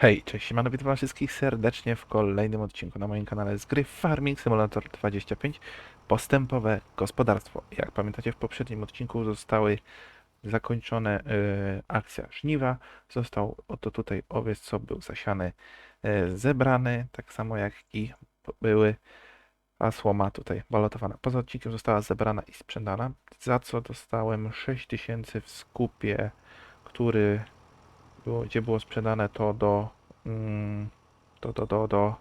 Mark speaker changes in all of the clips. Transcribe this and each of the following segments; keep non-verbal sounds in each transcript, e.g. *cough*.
Speaker 1: Hej, cześć, siemano, witam wszystkich serdecznie w kolejnym odcinku na moim kanale z gry Farming Simulator 25 Postępowe gospodarstwo. Jak pamiętacie, w poprzednim odcinku zostały zakończone e, akcja żniwa. Został oto tutaj owiec, co był zasiany, e, zebrany, tak samo jak i były a słoma tutaj balotowana. Poza odcinkiem została zebrana i sprzedana, za co dostałem 6000 w skupie, który było, gdzie było sprzedane to do, mm, do, do, do, do,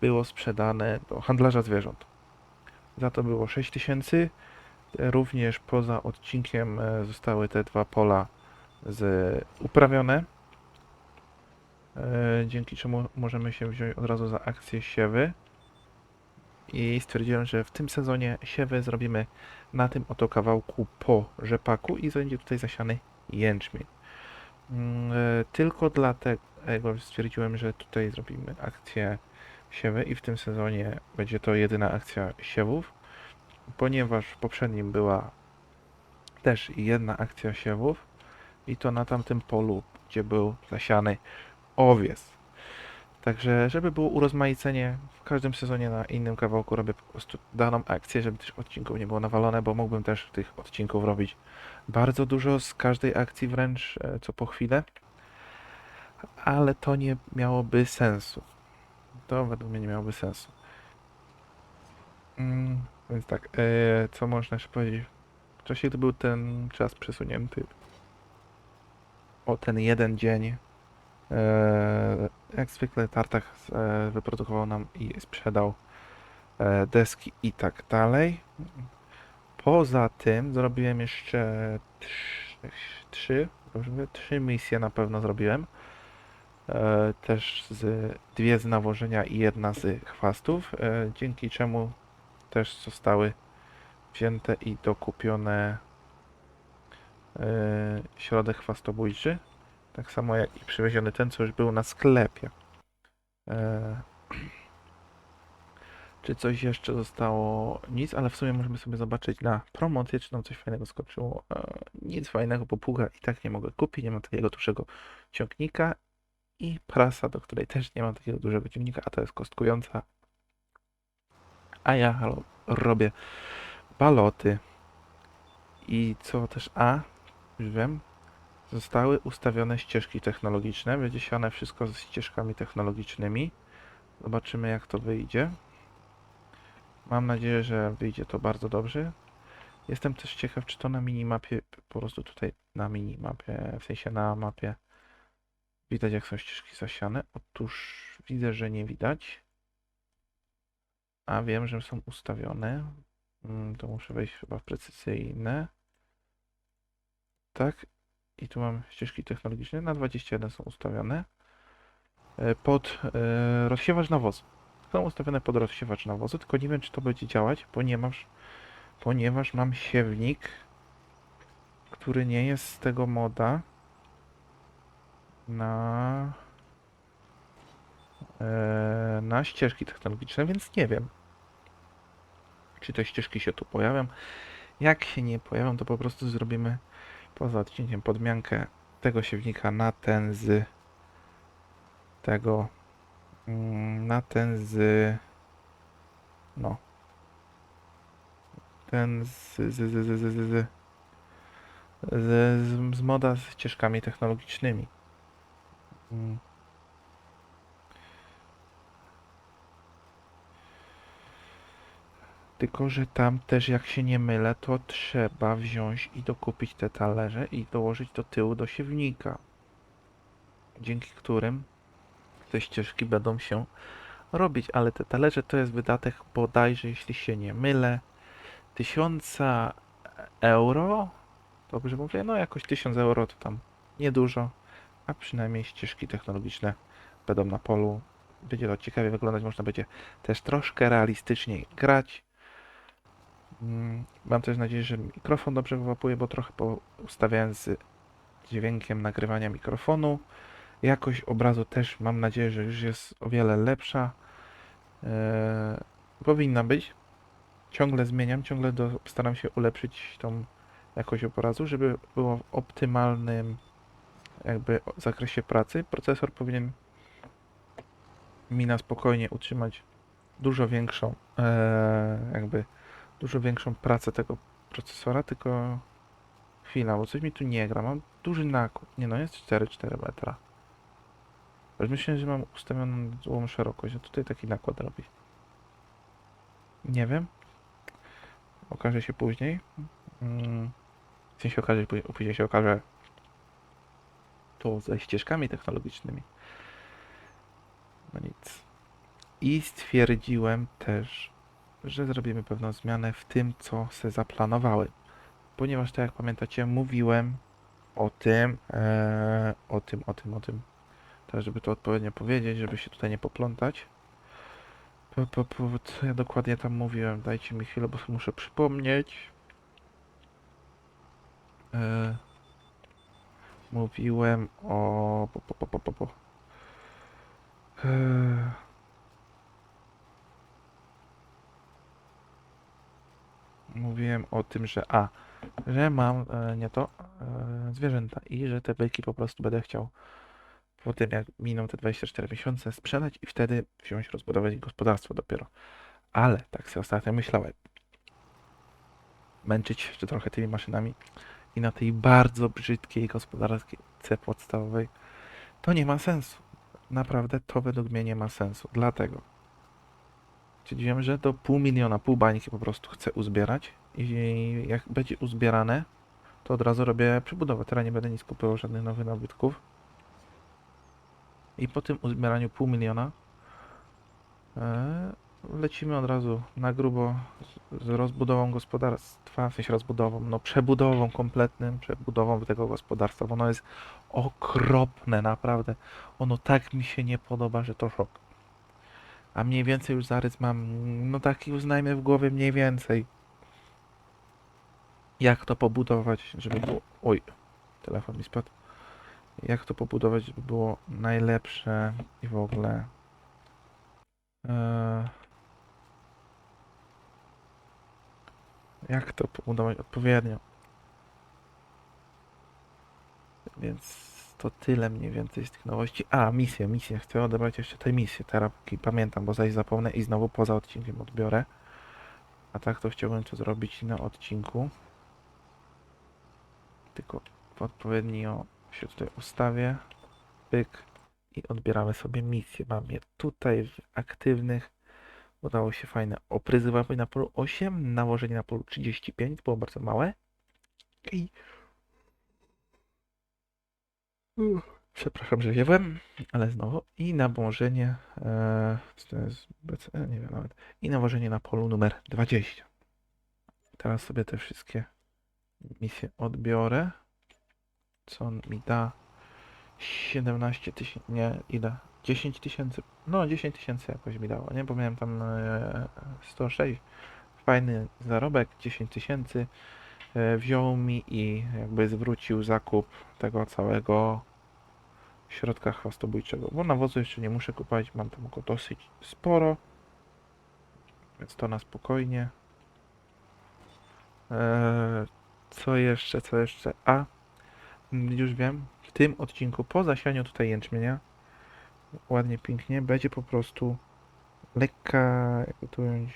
Speaker 1: było sprzedane do handlarza zwierząt. Za to było 6000. Również poza odcinkiem e, zostały te dwa pola z, uprawione, e, dzięki czemu możemy się wziąć od razu za akcję siewy. I stwierdziłem, że w tym sezonie siewy zrobimy na tym oto kawałku po rzepaku i będzie tutaj zasiany jęczmień. Mm, e, Tylko dlatego stwierdziłem, że tutaj zrobimy akcję siewy i w tym sezonie będzie to jedyna akcja siewów, ponieważ w poprzednim była też jedna akcja siewów i to na tamtym polu, gdzie był zasiany owiec. Także, żeby było urozmaicenie, w każdym sezonie na innym kawałku robię po prostu daną akcję, żeby też odcinków nie było nawalone, bo mógłbym też tych odcinków robić bardzo dużo z każdej akcji wręcz e, co po chwilę, ale to nie miałoby sensu. To według mnie nie miałoby sensu. Mm, więc tak, e, co można jeszcze powiedzieć? W czasie, gdy był ten czas przesunięty o ten jeden dzień, jak zwykle Tartak e, wyprodukował nam i sprzedał e, deski i tak dalej. Poza tym zrobiłem jeszcze trzy, trzy, misje na pewno zrobiłem. E, też z, dwie z nawożenia i jedna z chwastów, e, dzięki czemu też zostały wzięte i dokupione e, środek chwastobójczy. Tak samo jak i przywieziony ten, co już był na sklepie. E, czy coś jeszcze zostało? Nic, ale w sumie możemy sobie zobaczyć na promocję, czy nam coś fajnego skoczyło. E, nic fajnego, bo pługa i tak nie mogę kupić, nie mam takiego dużego ciągnika i prasa, do której też nie mam takiego dużego ciągnika, a to jest kostkująca. A ja robię baloty. I co też, a, już wiem, zostały ustawione ścieżki technologiczne. Będzie siane wszystko ze ścieżkami technologicznymi. Zobaczymy jak to wyjdzie. Mam nadzieję, że wyjdzie to bardzo dobrze. Jestem też ciekaw, czy to na minimapie, po prostu tutaj na minimapie, w sensie na mapie widać jak są ścieżki zasiane. Otóż widzę, że nie widać. A wiem, że są ustawione. Mm, To muszę wejść chyba w precyzyjne. Tak. I tu mam ścieżki technologiczne. Na 21 są ustawione. E, Pod e, rozsiewacz nawozu. Są ustawione pod rozsiewacz nawozu, tylko nie wiem, czy to będzie działać, ponieważ, ponieważ mam siewnik, który nie jest z tego moda na, e, na ścieżki technologiczne, więc nie wiem, czy te ścieżki się tu pojawią. Jak się nie pojawią, to po prostu zrobimy poza odcięciem podmiankę tego siewnika na ten z tego na ten z no ten z z, z, z, z, z, z, z moda z ścieżkami technologicznymi. Tylko, że tam też, jak się nie mylę, to trzeba wziąć i dokupić te talerze i dołożyć do tyłu do siewnika. Dzięki którym te ścieżki będą się robić, ale te talerze to jest wydatek bodajże, jeśli się nie mylę, 1000 euro. Dobrze mówię? No jakoś 1000 euro to tam niedużo, a przynajmniej ścieżki technologiczne będą na polu. Będzie to ciekawie wyglądać, można będzie też troszkę realistyczniej grać. Mm, Mam też nadzieję, że mikrofon dobrze wyłapuje, bo trochę ustawiałem z dźwiękiem nagrywania mikrofonu. Jakość obrazu też mam nadzieję, że już jest o wiele lepsza. Eee, powinna być. Ciągle zmieniam, ciągle do, staram się ulepszyć tą jakość obrazu, żeby było w optymalnym jakby zakresie pracy. Procesor powinien mi na spokojnie utrzymać dużo większą, e, jakby dużo większą pracę tego procesora, tylko chwila, bo coś mi tu nie gra. Mam duży nakład. Nie no, jest 4,4 metra. Ale myślę, że mam ustawioną złą szerokość, a tutaj taki nakład robi. Nie wiem. Okaże się później. Mm, W sensie okaże, pó- później się okaże to ze ścieżkami technologicznymi. No nic. I stwierdziłem też, że zrobimy pewną zmianę w tym, co se zaplanowałem. Ponieważ, tak jak pamiętacie, mówiłem o tym, e, o tym, o tym, o tym. Teraz, żeby to odpowiednio powiedzieć, żeby się tutaj nie poplątać. Po, po, po, co ja dokładnie tam mówiłem? Dajcie mi chwilę, bo muszę przypomnieć. E, mówiłem o... Po, po, po, po, po, po. E, mówiłem o tym, że a, że mam e, nie to e, zwierzęta i że te byki po prostu będę chciał po tym jak miną te 24 miesiące sprzedać i wtedy wziąć, rozbudować gospodarstwo dopiero. Ale tak sobie ostatnio myślałem. Męczyć się trochę tymi maszynami i na tej bardzo brzydkiej gospodarce podstawowej to nie ma sensu. Naprawdę to według mnie nie ma sensu. Dlatego stwierdziłem, że do pół miliona, pół bańki po prostu chcę uzbierać i jak będzie uzbierane, to od razu robię przebudowę. Teraz nie będę nic kupował, żadnych nowych nabytków. I po tym uzbieraniu pół miliona e, lecimy od razu na grubo z rozbudową gospodarstwa, w sensie rozbudową, no przebudową kompletnym, przebudową tego gospodarstwa, bo ono jest okropne, naprawdę. Ono tak mi się nie podoba, że to szok. A mniej więcej już zarys mam, no taki uznajmy w głowie mniej więcej. Jak to pobudować, żeby było... Oj, telefon mi spadł jak to pobudować, żeby było najlepsze i w ogóle. Eee, jak to pobudować odpowiednio. Więc to tyle mniej więcej z tych nowości. A, misję, misję. Chcę odebrać jeszcze tę misję. Teraz pamiętam, bo zaś zapomnę i znowu poza odcinkiem odbiorę. A tak to chciałbym to zrobić na odcinku. Tylko odpowiednio się tutaj ustawię. Pyk. I odbieramy sobie misję. Mam je tutaj w aktywnych. Udało się fajne opryzywanie na polu 8, nałożenie na polu 35, było bardzo małe. Uff, Przepraszam, że ziewłem, ale znowu. I nałożenie, e, BCE, nie wiem nawet. I nałożenie na polu numer 20. Teraz sobie te wszystkie misje odbiorę. Co on mi da? 17 tysięcy, nie, ile? 10 tysięcy, no 10 tysięcy jakoś mi dało, nie? Bo miałem tam e, 106, fajny zarobek, 10 tysięcy e, wziął mi i jakby zwrócił zakup tego całego środka chwastobójczego, bo nawozu jeszcze nie muszę kupować, mam tam go dosyć sporo, więc to na spokojnie. E, co jeszcze, co jeszcze? A, Już wiem, w tym odcinku po zasianiu tutaj jęczmienia, ładnie, pięknie, będzie po prostu lekka, jakby to ująć,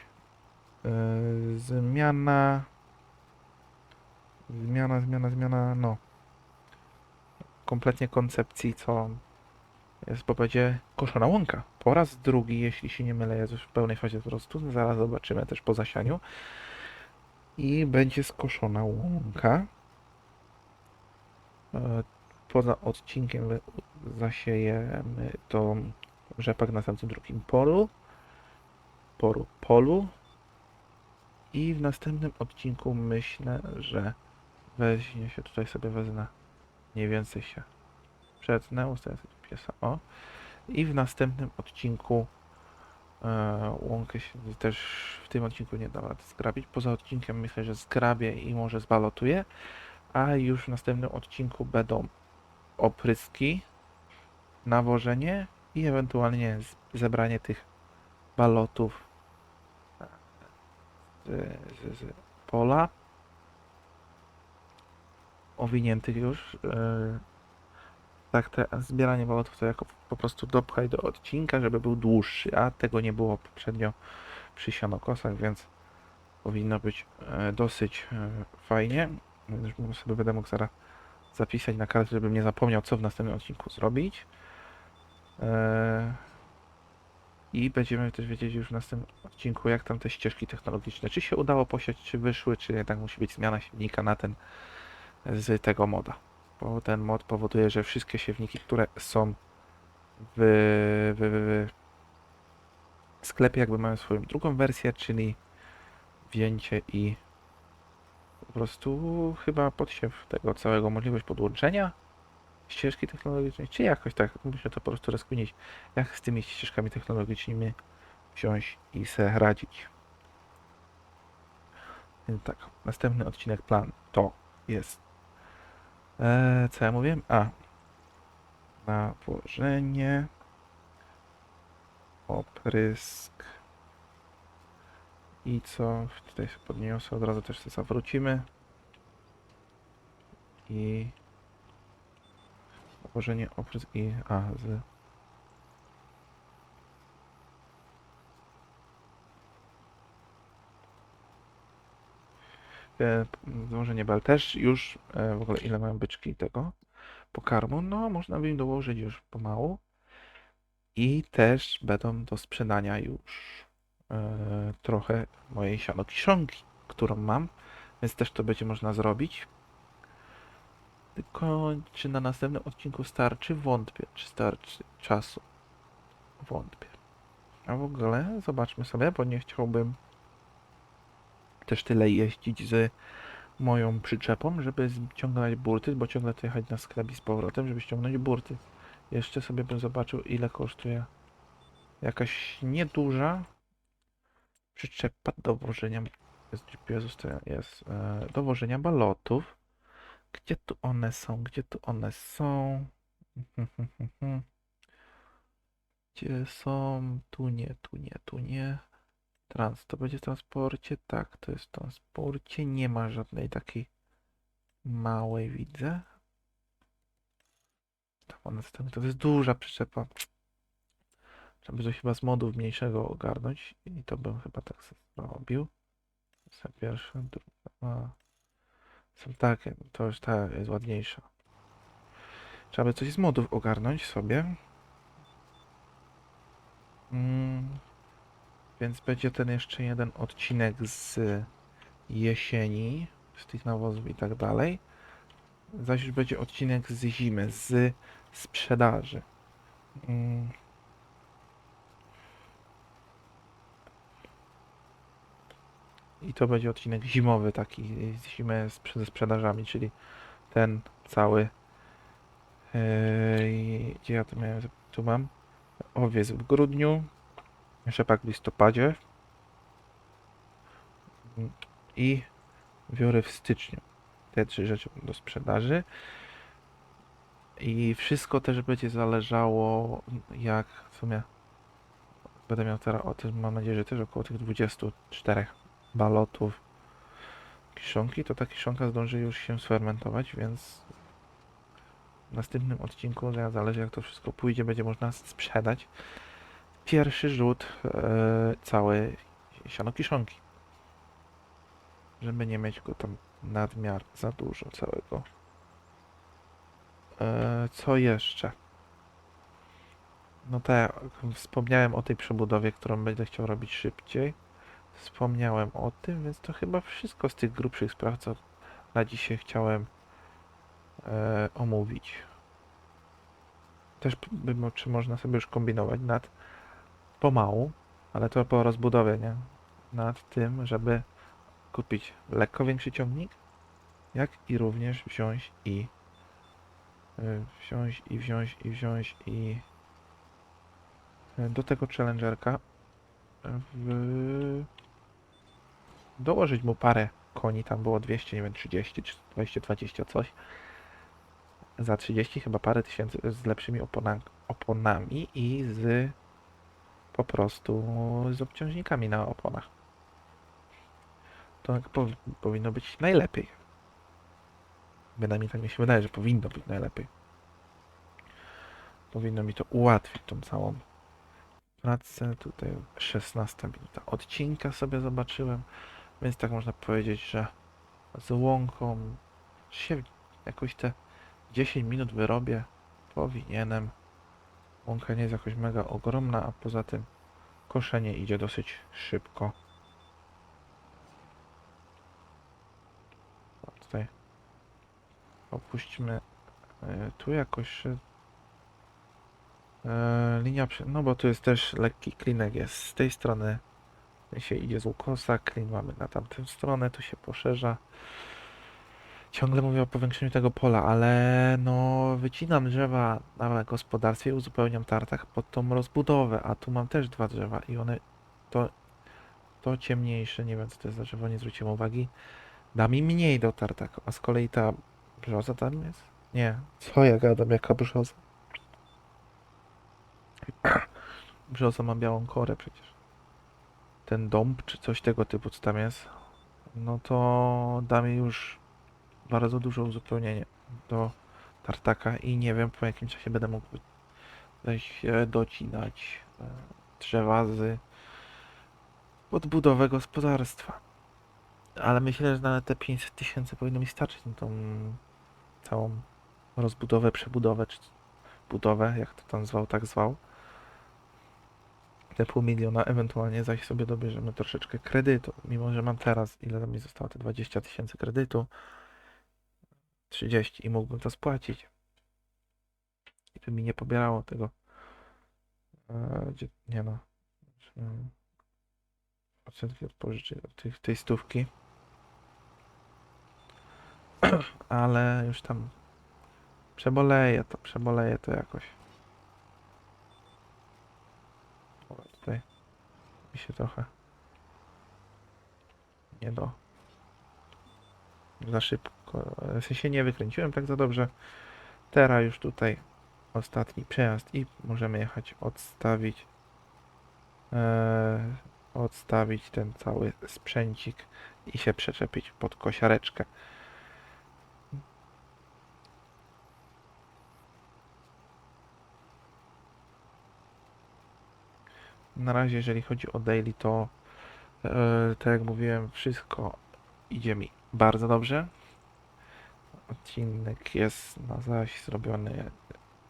Speaker 1: yy, zmiana, zmiana, zmiana, zmiana, no, kompletnie koncepcji, co jest, bo będzie koszona łąka. Po raz drugi, jeśli się nie mylę, jest już w pełnej fazie wzrostu, zaraz zobaczymy też po zasianiu. I będzie skoszona łąka. E, Poza odcinkiem zasiejemy to rzepak na samym drugim polu, polu, polu i w następnym odcinku myślę, że weźmie się tutaj sobie wezmę mniej więcej się przetnę, ustawię sobie piesa, o. I w następnym odcinku e, łąkę się też w tym odcinku nie da rady zgrabić, poza odcinkiem myślę, że zgrabię i może zbalotuję. A już w następnym odcinku będą opryski, nawożenie i ewentualnie zebranie tych balotów z, z, z pola owiniętych już. Yy, tak, te zbieranie balotów to jako po prostu dopchaj do odcinka, żeby był dłuższy, a tego nie było poprzednio przy sianokosach, więc powinno być e, dosyć e, fajnie. Już sobie będę mógł zaraz zapisać na kartę, żebym nie zapomniał, co w następnym odcinku zrobić. E, I będziemy też wiedzieć już w następnym odcinku, jak tam te ścieżki technologiczne, czy się udało posiać, czy wyszły, czy jednak musi być zmiana silnika na ten z tego moda. Bo ten mod powoduje, że wszystkie siewniki, które są w, w, w, sklepie, jakby mają swoją drugą wersję, czyli wzięcie i po prostu chyba podsiew tego całego, możliwość podłączenia ścieżki technologicznej, czy jakoś tak, muszę to po prostu rozkminić, jak z tymi ścieżkami technologicznymi wziąć i se radzić. Więc tak, następny odcinek plan to jest Eee, co ja mówiłem? A. Nawożenie. Oprysk. I co? Tutaj się podniosę, od razu też się zawrócimy. I... Nawożenie, oprysk i... A, z... E, Złożenie bel też już, e, w ogóle ile mają byczki tego pokarmu, no można by im dołożyć już pomału. I też będą do sprzedania już e, trochę mojej sianokiszonki, którą mam, więc też to będzie można zrobić. Tylko czy na następnym odcinku starczy? Wątpię, czy starczy czasu. Wątpię. A w ogóle zobaczmy sobie, bo nie chciałbym też tyle jeździć z moją przyczepą, żeby ściągać burty, bo ciągle to jechać na sklep i z powrotem, żeby ściągnąć burty. Jeszcze sobie bym zobaczył, ile kosztuje jakaś nieduża przyczepa do wożenia jest GPS jest e, do balotów. Gdzie tu one są? Gdzie tu one są? *laughs* Gdzie są? Tu nie, tu nie, tu nie. Trans, to będzie w transporcie? Tak, to jest w transporcie. Nie ma żadnej takiej małej, widzę. Tam stoi, to jest duża przyczepa. Trzeba by to chyba z modów mniejszego ogarnąć i to bym chyba tak zrobił. Za pierwsza, druga. Są takie, to już ta jest ładniejsza. Trzeba by coś z modów ogarnąć sobie. Mm. Więc będzie ten jeszcze jeden odcinek z jesieni, z tych nawozów i tak dalej. Zaś już będzie odcinek z zimy, z sprzedaży. Mm. I to będzie odcinek zimowy, taki z zimy ze sprzedażami, czyli ten cały. Yy, gdzie ja to miałem? Tu mam. Owiec w grudniu, rzepak w listopadzie i wiory w styczniu. Te trzy rzeczy do sprzedaży. I wszystko też będzie zależało, jak w sumie będę miał teraz o tym, mam nadzieję, że też około tych 24 balotów kiszonki, to ta kiszonka zdąży już się sfermentować, więc w następnym odcinku, za- zależy jak to wszystko pójdzie, będzie można sprzedać pierwszy rzut e, całej sianokiszonki. Żeby nie mieć go tam nadmiar za dużo całego. E, co jeszcze? No tak, wspomniałem o tej przebudowie, którą będę chciał robić szybciej. Wspomniałem o tym, więc to chyba wszystko z tych grubszych spraw, co na dzisiaj chciałem e, omówić. Też czy można sobie już kombinować nad pomału, ale to po rozbudowie, nie? Nad tym, żeby kupić lekko większy ciągnik, jak i również wziąć i y, wziąć i wziąć i wziąć i y, do tego challengerka w... dołożyć mu parę koni, tam było 200, nie wiem, 30 czy 20, 20 coś. Za 30 chyba parę tysięcy z lepszymi opona, oponami i z po prostu z obciążnikami na oponach. To tak powi- powinno być najlepiej. Bynajmniej tak mi się wydaje, że powinno być najlepiej. powinno mi to ułatwić tą całą pracę. Tutaj 16 minuta odcinka sobie zobaczyłem, więc tak można powiedzieć, że z łąką się jakoś te 10 minut wyrobię. Powinienem. Łąka nie jest jakoś mega ogromna, a poza tym koszenie idzie dosyć szybko. O, tutaj opuśćmy e, tu jakoś e, e, linia, no bo tu jest też lekki klinek jest z tej strony się idzie z ukosa, klin mamy na tamtą stronę, tu się poszerza. Ciągle mówię o powiększeniu tego pola, ale no wycinam drzewa na gospodarstwie uzupełniam tartak pod tą rozbudowę, a tu mam też dwa drzewa i one to, to ciemniejsze, nie wiem co to jest za drzewo, nie zwróciłem uwagi, da mi mniej do tartaku, a z kolei ta brzoza tam jest? Nie, co ja gadam, jaka brzoza? Brzoza ma białą korę przecież. Ten dąb czy coś tego typu co tam jest, no to da mi już bardzo dużo uzupełnienie do tartaka i nie wiem po jakim czasie będę mógł e, docinać e, drzewa z podbudowę gospodarstwa. Ale myślę, że na te 500 tysięcy powinno mi starczyć na tą całą rozbudowę, przebudowę, czy budowę, jak to tam zwał, tak zwał. Te pół miliona, ewentualnie zaś sobie dobierzemy troszeczkę kredytu, mimo że mam teraz, ile mi zostało, te 20 tysięcy kredytu, 30 i mógłbym to spłacić. I to mi nie pobierało tego. E, nie no. Mm. Odsetki od pożyczy od tych, tej stówki. *clears throat* Ale już tam przeboleję to, przeboleję to jakoś. O, tutaj mi się trochę nie do za szybko. W sensie nie wykręciłem tak za dobrze. Teraz już tutaj ostatni przejazd i możemy jechać odstawić e, odstawić ten cały sprzęcik i się przyczepić pod kosiareczkę. Na razie, jeżeli chodzi o daily, to e, tak jak mówiłem, wszystko idzie mi bardzo dobrze. Odcinek jest na zaś zrobiony.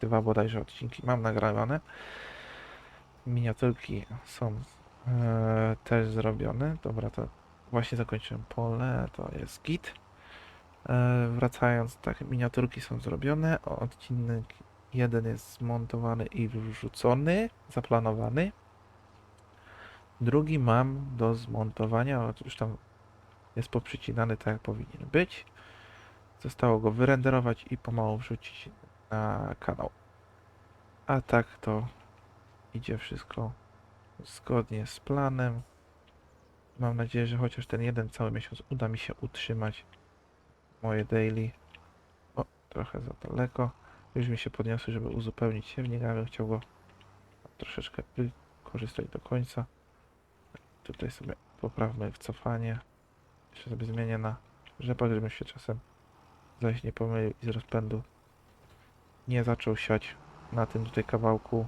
Speaker 1: Dwa bodajże odcinki mam nagrane. Miniaturki są e, też zrobione. Dobra, to właśnie zakończyłem pole. To jest git. E, wracając, tak, miniaturki są zrobione. Odcinek jeden jest zmontowany i wrzucony, zaplanowany. Drugi mam do zmontowania, już tam jest poprzycinany tak jak powinien być. Zostało go wyrenderować i pomału wrzucić na kanał. A tak to idzie wszystko zgodnie z planem. Mam nadzieję, że chociaż ten jeden cały miesiąc uda mi się utrzymać moje daily. O, trochę za daleko. Już mi się podniosły, żeby uzupełnić siewnik, ale chciał go troszeczkę wykorzystać do końca. Tutaj sobie poprawmy cofanie. Jeszcze sobie zmienię na rzepak, żebym się czasem zaś nie pomylił i z rozpędu nie zaczął siać na tym tutaj kawałku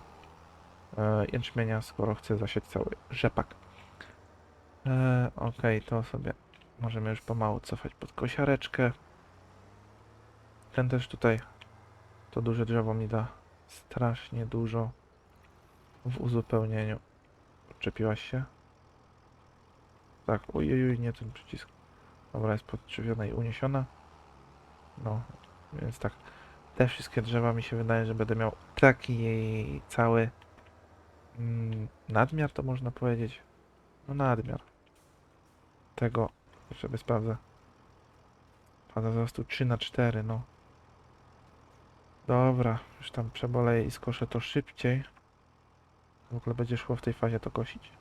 Speaker 1: e, jęczmienia, skoro chcę zasiać cały rzepak. E, ok, to sobie możemy już pomału cofać pod kosiareczkę. Ten też tutaj, to duże drzewo mi da strasznie dużo w uzupełnieniu. Odczepiłaś się? Tak, ojej, nie ten przycisk. Dobra, jest podtrzewiona i uniesiona. No, więc tak. Te wszystkie drzewa mi się wydaje, że będę miał taki cały mm, nadmiar, to można powiedzieć. No nadmiar. Tego, sobie sprawdzę. Pada wzrostu 3 na 4, no. Dobra, już tam przeboleję i skoszę to szybciej. W ogóle będzie szło w tej fazie to kosić.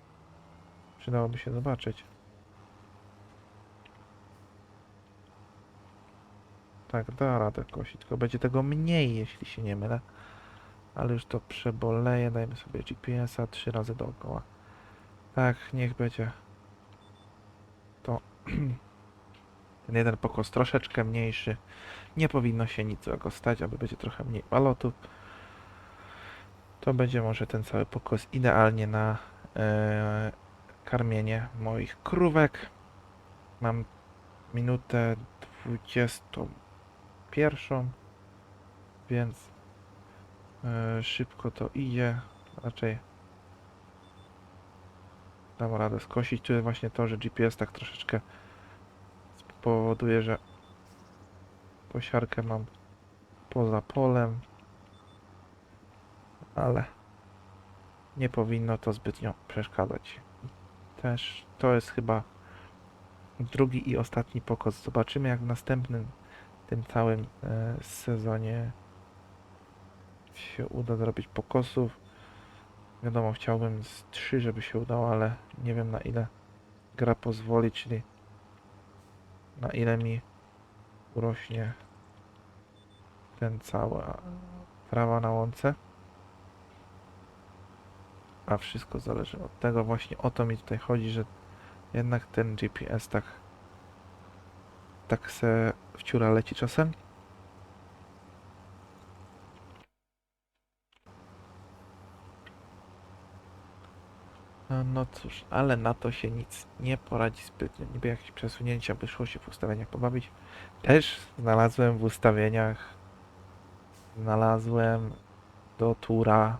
Speaker 1: Przydałoby się zobaczyć. Tak, da radę kosić, tylko będzie tego mniej, jeśli się nie mylę. Ale już to przeboleję, dajmy sobie GPS-a trzy razy dookoła. Tak, niech będzie. To *clears throat* ten jeden pokos troszeczkę mniejszy. Nie powinno się nic złego stać, aby będzie trochę mniej balotów. To będzie może ten cały pokos idealnie na e, karmienie moich krówek. Mam minutę 21, więc e, szybko to idzie. Raczej dam radę skosić. Tu jest właśnie to, że GPS tak troszeczkę spowoduje, że kosiarkę mam poza polem, ale nie powinno to zbytnio przeszkadzać. Też to jest chyba drugi i ostatni pokos. Zobaczymy jak w następnym tym całym e, sezonie się uda zrobić pokosów. Wiadomo, chciałbym z 3, żeby się udało, ale nie wiem na ile gra pozwoli, czyli na ile mi urośnie ten cała trawa na łące. A wszystko zależy od tego, właśnie o to mi tutaj chodzi, że jednak ten GPS tak tak se wciura leci czasem. No, no cóż, ale na to się nic nie poradzi zbytnio. Niby jakieś przesunięcia by szło się w ustawieniach pobawić. Też znalazłem w ustawieniach znalazłem do tura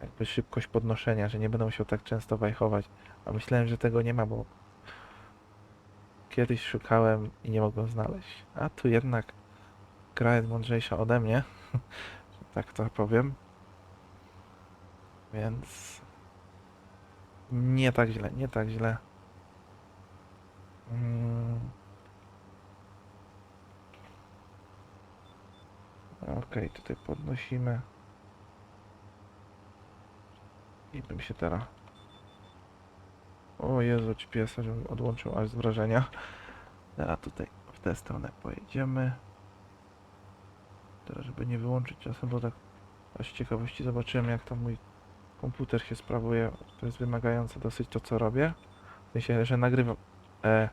Speaker 1: jakby szybkość podnoszenia, że nie będę musiał tak często wajchować. A myślałem, że tego nie ma, bo kiedyś szukałem i nie mogłem znaleźć. A tu jednak gra jest mądrzejsza ode mnie, *laughs* tak to powiem. Więc nie tak źle, nie tak źle. Mm. Okej, tutaj podnosimy. I bym się teraz... O Jezu, GPS-a żebym odłączył aż z wrażenia. Teraz tutaj w tę stronę pojedziemy. Teraz, żeby nie wyłączyć czasem, bo tak z ciekawości zobaczyłem jak tam mój komputer się sprawuje. To jest wymagające dosyć to, co robię. W sensie, że nagrywam... E,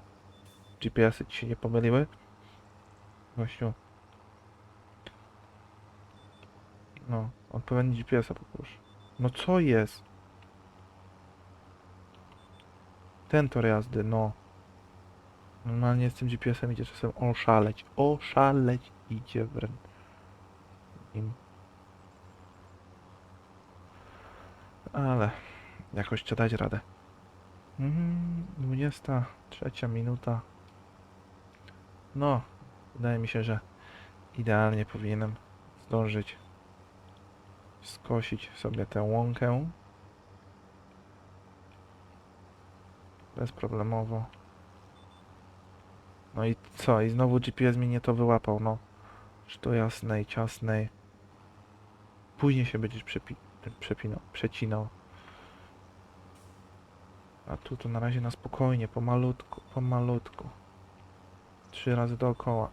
Speaker 1: GPS-y ci się nie pomyliły. Gościu. No, odpowiedni GPS-a poproszę. No co jest? Ten tor jazdy, no. Normalnie z tym GPS-em idzie czasem oszaleć. Oszaleć idzie wręcz. Im. Ale jakoś trzeba dać radę. Mhm, 23 minuta. No, wydaje mi się, że idealnie powinienem zdążyć skosić sobie tę łąkę. Bezproblemowo. No i co? I znowu GPS mi nie to wyłapał, no. Że to jasnej, ciasnej. Później się będziesz przepi przepinał, przecinał. A tu to na razie na spokojnie, pomalutku, pomalutku. Trzy razy dookoła.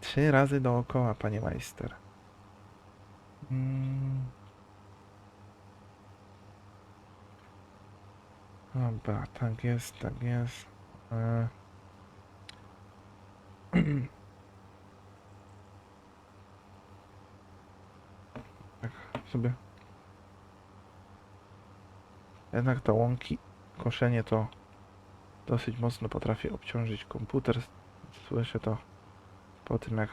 Speaker 1: Trzy razy dookoła, panie majster. Mm. Dobra, tak jest, tak jest. E. *clears throat* Tak sobie. Jednak te łąki, koszenie to dosyć mocno potrafi obciążyć komputer. Słyszę to po tym jak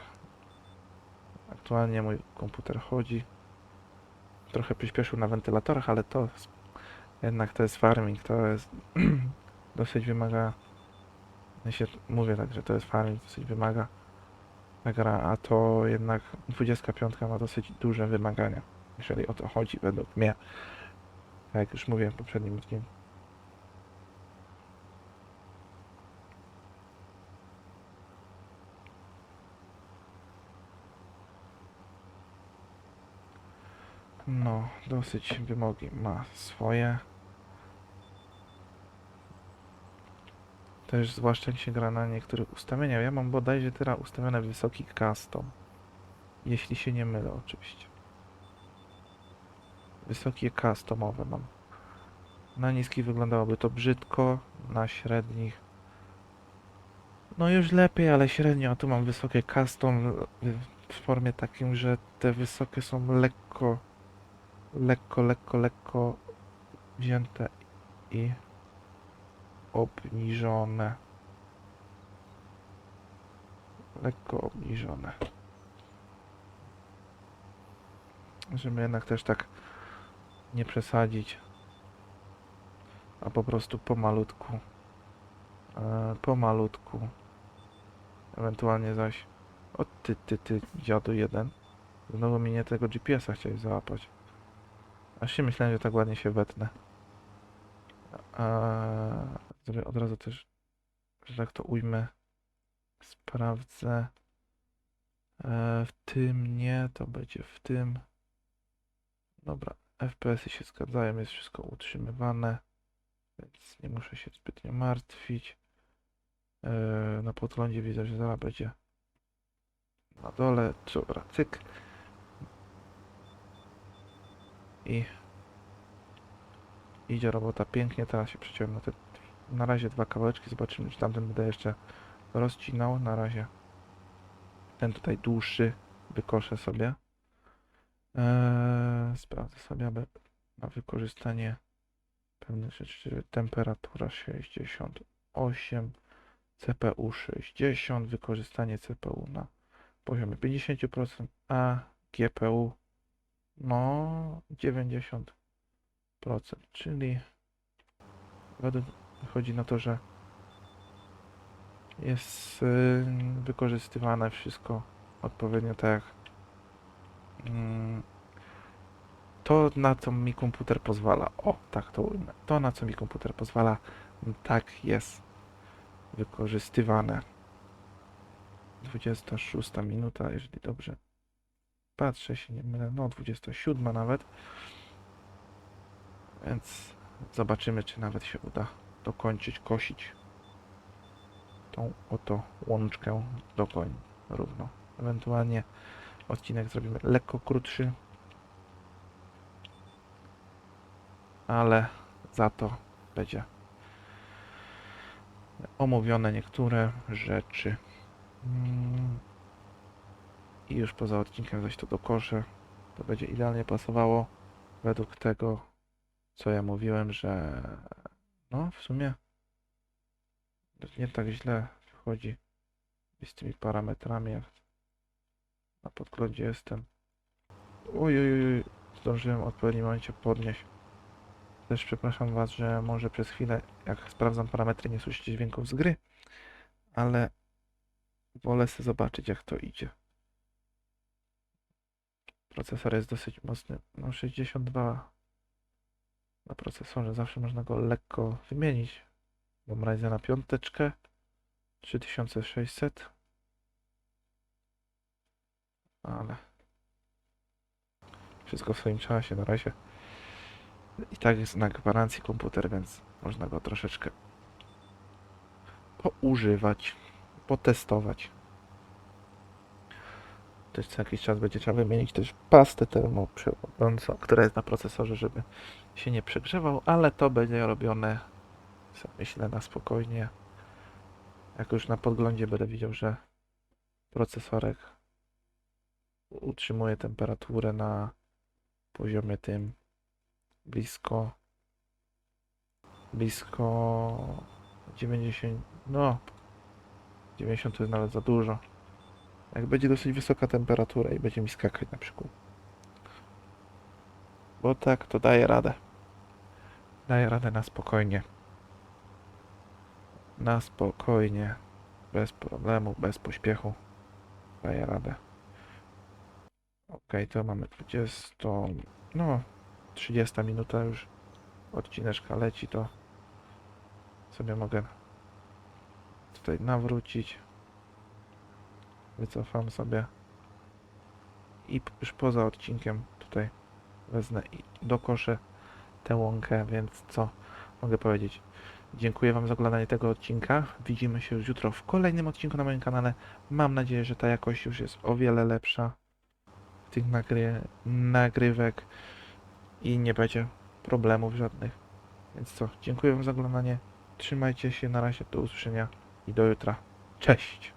Speaker 1: aktualnie mój komputer chodzi. Trochę przyspieszył na wentylatorach, ale to jednak to jest farming, to jest *clears throat* dosyć wymaga. Ja się mówię tak, że to jest farming, dosyć wymaga ta gra, a to jednak 25 ma dosyć duże wymagania, jeżeli o to chodzi według mnie. Tak jak już mówiłem w poprzednim odcinku. No, dosyć wymogi ma swoje. Też zwłaszcza jak się gra na niektórych ustawieniach. Ja mam bodajże teraz ustawione wysoki custom. Jeśli się nie mylę oczywiście. Wysokie customowe mam. Na niskich wyglądałoby to brzydko, na średnich no już lepiej, ale średnio, a tu mam wysokie custom w- formie takim, że te wysokie są lekko lekko, lekko, lekko wzięte i obniżone. Lekko obniżone. Żeby jednak też tak nie przesadzić, a po prostu pomalutku. E, pomalutku. Ewentualnie zaś. O ty, ty, ty, dziadu jeden. Znowu mi nie tego GPS-a chciałeś załapać. Aż się myślałem, że tak ładnie się wetnę. Eee, zrobię od razu też, że tak to ujmę. Sprawdzę. Eee, w tym nie, to będzie w tym. Dobra, FPS-y się zgadzają, jest wszystko utrzymywane, więc nie muszę się zbytnio martwić. Eee, na podglądzie widzę, że zaraz będzie na dole. Dobra, cyk. I idzie robota pięknie. Teraz się przeciąłem na te na razie dwa kawałeczki. Zobaczymy, czy tamten będę jeszcze rozcinał. Na razie ten tutaj dłuższy wykoszę sobie. Eee, sprawdzę sobie, aby na wykorzystanie pewnych rzeczy. Temperatura 68, CPU 60, wykorzystanie CPU na poziomie 50%, a GPU no 90%, czyli według wychodzi na to, że jest y, wykorzystywane wszystko odpowiednio tak mm, to na co mi komputer pozwala. O, tak to ujmę. To na co mi komputer pozwala, tak jest wykorzystywane. 26 minuta, jeżeli dobrze patrzę, się nie mylę, no 27 nawet. Więc zobaczymy, czy nawet się uda dokończyć, kosić tą oto łączkę do koń równo. Ewentualnie odcinek zrobimy lekko krótszy, ale za to będzie omówione niektóre rzeczy. Mm. I już poza odcinkiem zaś to dokoszę. To będzie idealnie pasowało według tego, co ja mówiłem, że no w sumie nie tak źle wychodzi z tymi parametrami, jak na podglądzie jestem. Oj, zdążyłem w odpowiednim momencie podnieść. Też przepraszam Was, że może przez chwilę, jak sprawdzam parametry, nie słyszycie dźwięków z gry, ale wolę sobie zobaczyć, jak to idzie. Procesor jest dosyć mocny, no 62 na procesorze, zawsze można go lekko wymienić. Mam Ryzena piąteczkę 3600 ale wszystko w swoim czasie na razie. I tak jest na gwarancji komputer, więc można go troszeczkę poużywać, potestować. Też co jakiś czas będzie trzeba wymienić też pastę termoprzewodzącą, która jest na procesorze, żeby się nie przegrzewał, ale to będzie robione myślę na spokojnie. Jak już na podglądzie będę widział, że procesorek utrzymuje temperaturę na poziomie tym blisko blisko 90 no 90 to jest nawet za dużo jak będzie dosyć wysoka temperatura i będzie mi skakać na przykład. Bo tak to daje radę. Daje radę na spokojnie. Na spokojnie. Bez problemu, bez pośpiechu. Daje radę. Ok, to mamy 20 no 30 minuta już. Odcineczka leci, to sobie mogę tutaj nawrócić. Wycofam sobie i już poza odcinkiem tutaj wezmę i dokoszę tę łąkę, więc co mogę powiedzieć? Dziękuję Wam za oglądanie tego odcinka. Widzimy się już jutro w kolejnym odcinku na moim kanale. Mam nadzieję, że ta jakość już jest o wiele lepsza tych nagry nagrywek i nie będzie problemów żadnych. Więc co, dziękuję Wam za oglądanie. Trzymajcie się, na razie, do usłyszenia i do jutra. Cześć!